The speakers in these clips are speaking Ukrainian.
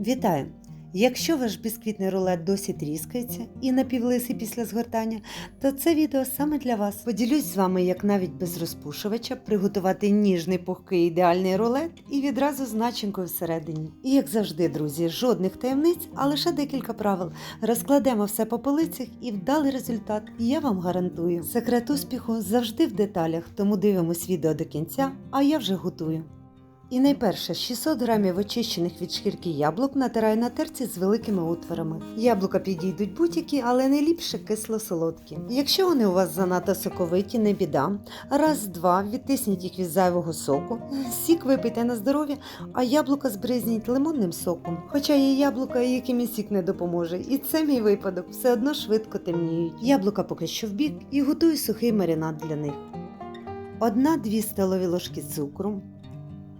Вітаю! Якщо ваш бісквітний рулет досі тріскається і напівлисий після згортання, то це відео саме для вас. Поділюсь з вами, як навіть без розпушувача приготувати ніжний пухкий ідеальний рулет і відразу з начинкою всередині. І як завжди, друзі, жодних таємниць, а лише декілька правил. Розкладемо все по полицях і вдалий результат. Я вам гарантую. Секрет успіху завжди в деталях, тому дивимось відео до кінця, а я вже готую. І найперше 600 грамів очищених від шкірки яблук натираю на терці з великими отворами. Яблука підійдуть будь-які, але найліпше кисло-солодкі. Якщо вони у вас занадто соковиті, не біда. Раз-два відтисніть їх від зайвого соку. Сік випийте на здоров'я, а яблука збризніть лимонним соком. Хоча є яблука, яким і сік не допоможе. І це мій випадок, все одно швидко темніють. Яблука поки що в бік і готую сухий маринад для них. Одна-дві столові ложки цукру,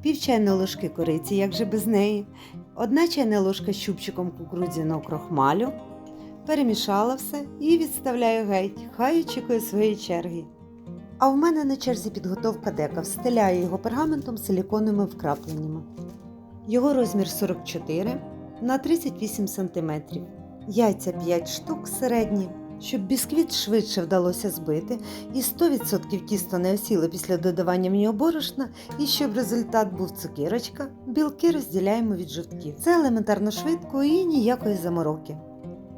пів чайної ложки кориці, як же без неї, одна чайна ложка з щупчиком кукурудзяного крохмалю, перемішала все і відставляю геть, хай очікує своєї черги. А в мене на черзі підготовка дека, встиляю його пергаментом силіконовими вкрапленнями. Його розмір 44 на 38 см. Яйця 5 штук середні. Щоб бісквіт швидше вдалося збити і 100% тісто не осіло після додавання в нього борошна, і щоб результат був цукірочка, білки розділяємо від жовтків. Це елементарно швидко і ніякої замороки.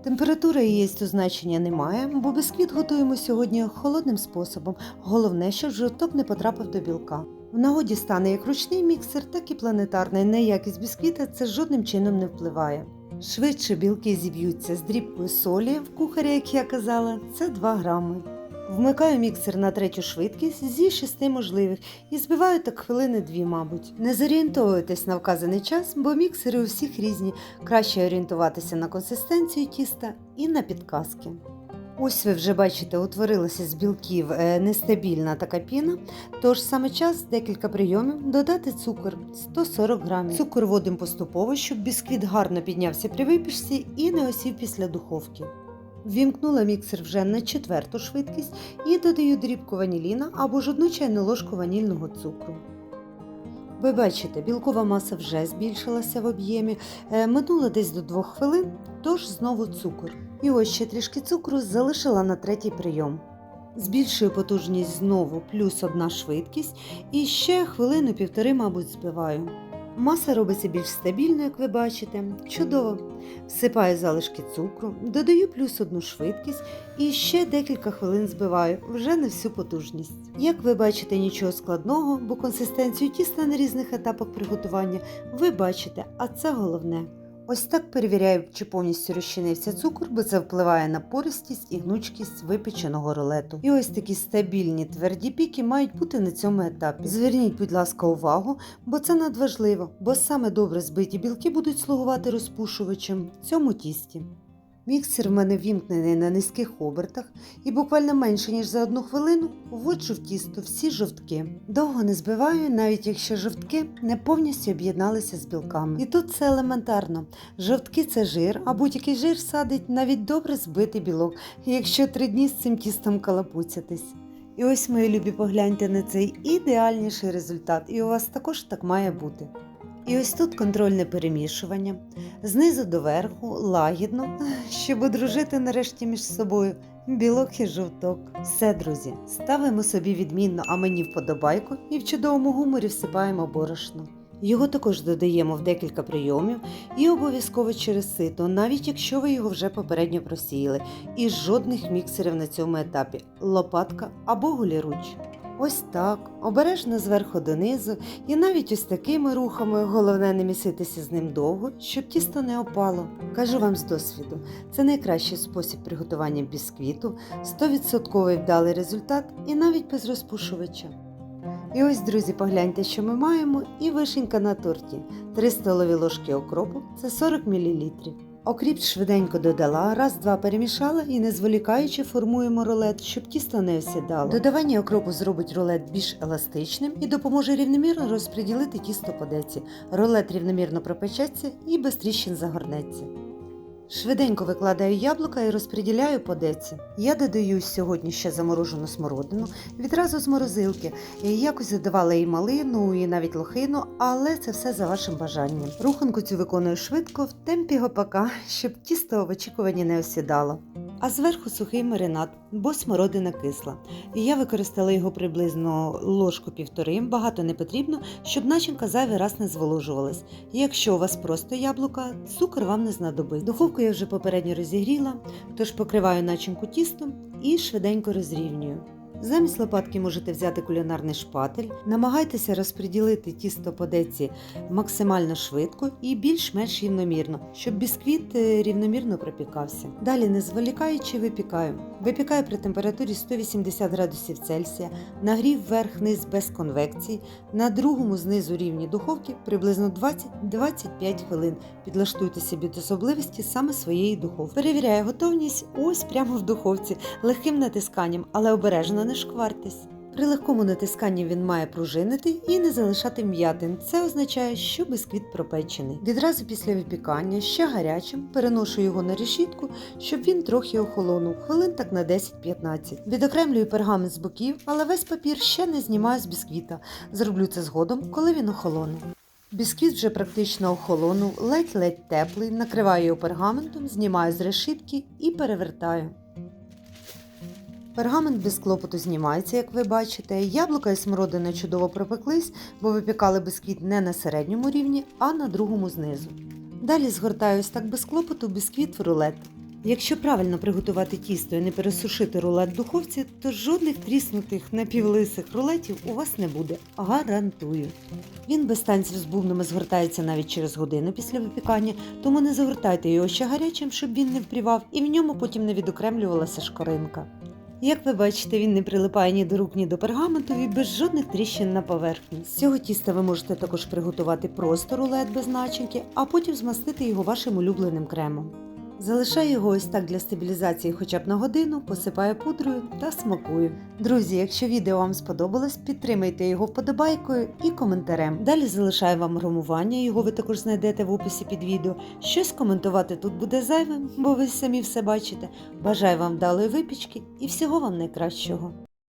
Температури єсту значення немає, бо бісквіт готуємо сьогодні холодним способом. Головне, щоб жовток не потрапив до білка. В нагоді стане як ручний міксер, так і планетарний. На якість бісквіта це жодним чином не впливає. Швидше білки зіб'ються з дрібкою солі в кухаря, як я казала, це 2 грами. Вмикаю міксер на третю швидкість зі шести можливих і збиваю так хвилини дві, мабуть. Не зорієнтовуйтесь на вказаний час, бо міксери у всіх різні. Краще орієнтуватися на консистенцію тіста і на підказки. Ось ви вже бачите, утворилася з білків е, нестабільна така піна, тож саме час декілька прийомів додати цукор 140 грамів. Цукор вводимо поступово, щоб бісквіт гарно піднявся при випічці і не осів після духовки. Ввімкнула міксер вже на четверту швидкість і додаю дрібку ваніліна або ж одну чайну ложку ванільного цукру. Ви бачите, білкова маса вже збільшилася в об'ємі, минула минуло десь до 2 хвилин, тож знову цукор. І ось ще трішки цукру залишила на третій прийом. Збільшую потужність знову плюс одна швидкість і ще хвилину півтори, мабуть, збиваю. Маса робиться більш стабільною, як ви бачите. Чудово. Всипаю залишки цукру, додаю плюс одну швидкість і ще декілька хвилин збиваю, вже на всю потужність. Як ви бачите, нічого складного, бо консистенцію тіста на різних етапах приготування ви бачите, а це головне. Ось так перевіряю, чи повністю розчинився цукор, бо це впливає на пористість і гнучкість випеченого рулету. І ось такі стабільні тверді піки мають бути на цьому етапі. Зверніть, будь ласка, увагу, бо це надважливо, бо саме добре збиті білки будуть слугувати розпушувачем в цьому тісті. Міксер в мене вімкнений на низьких обертах і буквально менше ніж за одну хвилину вводжу в тісто всі жовтки. Довго не збиваю, навіть якщо жовтки не повністю об'єдналися з білками. І тут це елементарно. Жовтки це жир, а будь-який жир садить навіть добре збитий білок, якщо три дні з цим тістом калапуцятись. І ось, мої любі, погляньте на цей ідеальніший результат, і у вас також так має бути. І ось тут контрольне перемішування, знизу до верху, лагідно, щоб одружити нарешті між собою білок і жовток. Все, друзі, ставимо собі відмінно, а мені вподобайку і в чудовому гуморі всипаємо борошно. Його також додаємо в декілька прийомів і обов'язково через сито, навіть якщо ви його вже попередньо просіяли, і жодних міксерів на цьому етапі лопатка або голіруч. Ось так, обережно зверху донизу, і навіть ось такими рухами головне не міситися з ним довго, щоб тісто не опало. Кажу вам з досвіду, це найкращий спосіб приготування бісквіту, 100% вдалий результат і навіть без розпушувача. І ось, друзі, погляньте, що ми маємо, і вишенька на торті. 3 столові ложки окропу це 40 мл. Окріп швиденько додала, раз-два перемішала і, не зволікаючи, формуємо рулет, щоб тісто не осідало. Додавання окропу зробить рулет більш еластичним і допоможе рівномірно розподілити тісто по деці. Рулет рівномірно пропечеться і без тріщин загорнеться. Швиденько викладаю яблука і розподіляю по деці. Я додаю сьогодні ще заморожену смородину, відразу з морозилки. Я якось додавала і малину, і навіть лохину, але це все за вашим бажанням. Руханку цю виконую швидко в темпі гопака, щоб тісто в очікуванні не осідало. А зверху сухий маринад, бо смородина кисла. І я використала його приблизно ложку півтори, багато не потрібно, щоб начинка зайвий раз не зволожувалась. Якщо у вас просто яблука, цукор вам не знадобить. Духовку я вже попередньо розігріла, тож покриваю начинку тістом і швиденько розрівнюю. Замість лопатки можете взяти кулінарний шпатель, намагайтеся розподілити тісто по деці максимально швидко і більш-менш рівномірно, щоб бісквіт е, рівномірно пропікався. Далі, не зволікаючи, випікаю. Випікаю при температурі 180 градусів Цельсія, нагрів верх-низ без конвекції, на другому знизу рівні духовки приблизно 20-25 хвилин. Підлаштуйте собі до особливості саме своєї духовки. Перевіряю готовність ось прямо в духовці, легким натисканням, але обережно не шквартесь. При легкому натисканні він має пружинити і не залишати м'ятин. Це означає, що бисквіт пропечений. Відразу після випікання, ще гарячим, переношу його на решітку, щоб він трохи охолонув, хвилин так на 10-15. Відокремлюю пергамент з боків, але весь папір ще не знімаю з бісквіта. Зроблю це згодом, коли він охолоне. Бісквіт вже практично охолонув, ледь-ледь теплий, накриваю його пергаментом, знімаю з решітки і перевертаю. Пергамент без клопоту знімається, як ви бачите. Яблука і смородина чудово пропеклись, бо випікали бісквіт не на середньому рівні, а на другому знизу. Далі згортаю ось так без клопоту бісквіт в рулет. Якщо правильно приготувати тісто і не пересушити рулет в духовці, то жодних тріснутих напівлисих рулетів у вас не буде. Гарантую. Він без танців з бубнами згортається навіть через годину після випікання, тому не загортайте його ще гарячим, щоб він не впрівав, і в ньому потім не відокремлювалася шкоринка. Як ви бачите, він не прилипає ні до рук, ні до пергаменту і без жодних тріщин на поверхні. З цього тіста ви можете також приготувати просто рулет без начинки, а потім змастити його вашим улюбленим кремом. Залишаю його ось так для стабілізації хоча б на годину, посипаю пудрою та смакую. Друзі, якщо відео вам сподобалось, підтримайте його вподобайкою і коментарем. Далі залишаю вам грамування, його ви також знайдете в описі під відео. Щось коментувати тут буде зайвим, бо ви самі все бачите. Бажаю вам вдалої випічки і всього вам найкращого.